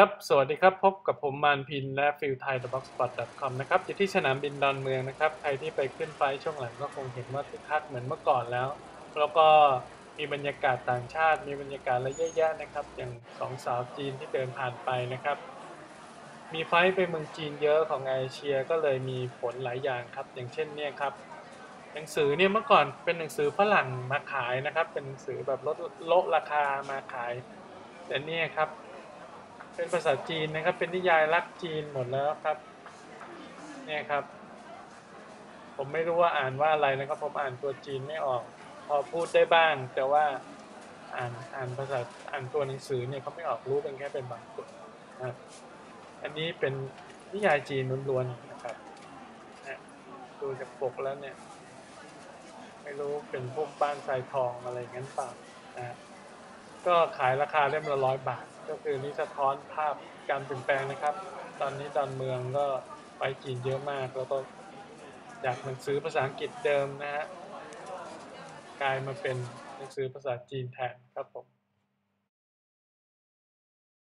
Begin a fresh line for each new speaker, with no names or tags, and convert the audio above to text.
ครับ สวัสดีครับ พบกับผมมานพินและฟิลไทย t h e b o x s p o t c o m นะครับ อยู่ที่สนามบินดอนเมืองนะครับ ใครที่ไปขึ้นไฟล์ช่วงหลังก็คงเห็นว่าคึกคักเหมือนเมื่อก่อนแล้ว แล้วก็มีบรรยากาศต่างชาติ มีบรรยากาศอะไรเยอะแยะนะครับ อย่างสองสาวจีนที่เดินผ่านไปนะครับ มีไฟล์ไปเมืองจีนเยอะของไอเชียก็เลยมีผลหลายอย่างครับ อย่างเช่นเนี่ยครับ หนังสือเนี่ยเมื่อก่อนเป็นหนังสือฝรั่งมาขายนะครับ เป็นหนังสือแบบลดละราคามาขาย แต่เนี่ยครับ เป็นภาษาจีนนะครับ เป็นนิยายรักจีนหมดแล้วครับ เนี่ยครับ ผมไม่รู้ว่าอ่านว่าอะไรนะครับ ผมอ่านตัวจีนไม่ออก พอพูดได้บ้าง แต่ว่าอ่านอ่านภาษาอ่านตัวหนังสือเนี่ยเขาไม่ออกรู้เป็นแค่เป็นบางส่วนนะครับ อันนี้เป็นนิยายจีนล้วนๆนะครับดูจากปกแล้วเนี่ย ไม่รู้เป็นพวกบ้านทรายทองอะไรงั้นเปล่า ก็ขายราคาเล่มละร้อยบาท ก็คือนี่สะท้อนภาพการเปลี่ยนแปลงนะครับ ตอนนี้ตอนเมืองก็ไปจีนเยอะมากแล้วก็จากหนังสือภาษาอังกฤษเดิมนะฮะกลายมาเป็นหนังสือภาษาจีนแทนครับผม